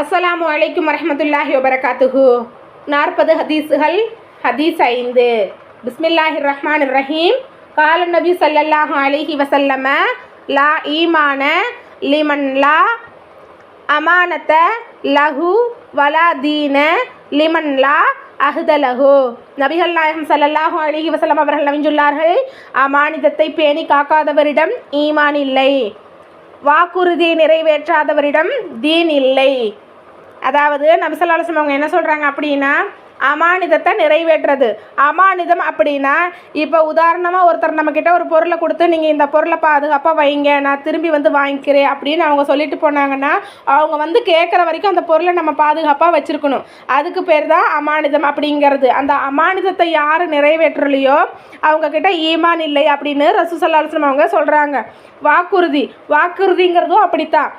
அஸ்ஸலாமு அலைக்கும் வரமத்துல்லாஹி வபரகாத்துஹு. நாற்பது ஹதீஸுகள் ஹதீஸ் ஐந்து. பிஸ்மில்லாஹி ரஹ்மான் ரஹீம். கால நபி சல்லல்லாஹு அலிஹி வசல்லம லா ஈமான லிமன் லா அமானத்த லஹு வலா தீன லிமன் லா அஹ்தலஹு. நபிகள் நாயகம் சல்லல்லாஹு அலிஹி வசல்லம் அவர்கள் நவிஞ்சுள்ளார்கள் அமானிதத்தை பேணி காக்காதவரிடம் ஈமான் இல்லை. வாக்குறுதியை நிறைவேற்றாதவரிடம் தீன் இல்லை. அதாவது நபிசல்லாசம் அவங்க என்ன சொல்கிறாங்க அப்படின்னா அமானிதத்தை நிறைவேற்றுறது அமானிதம் அப்படின்னா இப்போ உதாரணமாக ஒருத்தர் நம்மக்கிட்ட ஒரு பொருளை கொடுத்து நீங்கள் இந்த பொருளை பாதுகாப்பாக வைங்க நான் திரும்பி வந்து வாங்கிக்கிறேன் அப்படின்னு அவங்க சொல்லிட்டு போனாங்கன்னா அவங்க வந்து கேட்குற வரைக்கும் அந்த பொருளை நம்ம பாதுகாப்பாக வச்சுருக்கணும். அதுக்கு பேர் தான் அமானிதம் அப்படிங்கிறது. அந்த அமானிதத்தை யார் நிறைவேற்றலையோ அவங்கக்கிட்ட ஈமான் இல்லை அப்படின்னு ரசூசல்லாஸ்லம் அவங்க சொல்கிறாங்க வாக்குறுதி. வாக்குறுதிங்கிறதும் அப்படித்தான்.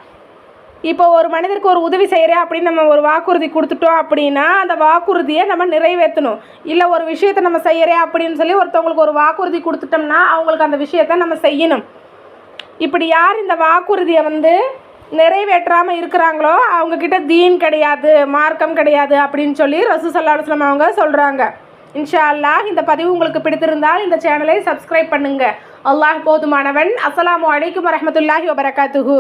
இப்போ ஒரு மனிதருக்கு ஒரு உதவி செய்கிறேன் அப்படின்னு நம்ம ஒரு வாக்குறுதி கொடுத்துட்டோம் அப்படின்னா அந்த வாக்குறுதியை நம்ம நிறைவேற்றணும். இல்லை ஒரு விஷயத்தை நம்ம செய்கிறேன் அப்படின்னு சொல்லி ஒருத்தவங்களுக்கு ஒரு வாக்குறுதி கொடுத்துட்டோம்னா அவங்களுக்கு அந்த விஷயத்தை நம்ம செய்யணும். இப்படி யார் இந்த வாக்குறுதியை வந்து நிறைவேற்றாமல் இருக்கிறாங்களோ அவங்கக்கிட்ட தீன் கிடையாது மார்க்கம் கிடையாது அப்படின்னு சொல்லி ரசூ சல்லாஸ்லம் அவங்க சொல்கிறாங்க இன்ஷா அல்லாஹ் இந்த பதிவு உங்களுக்கு பிடித்திருந்தால் இந்த சேனலை சப்ஸ்கிரைப் பண்ணுங்கள் அல்லாஹ் போதுமானவன். அஸ்லாம் வலைக்கம் வரமத்துல்லாஹி வபரகாத்துஹூ.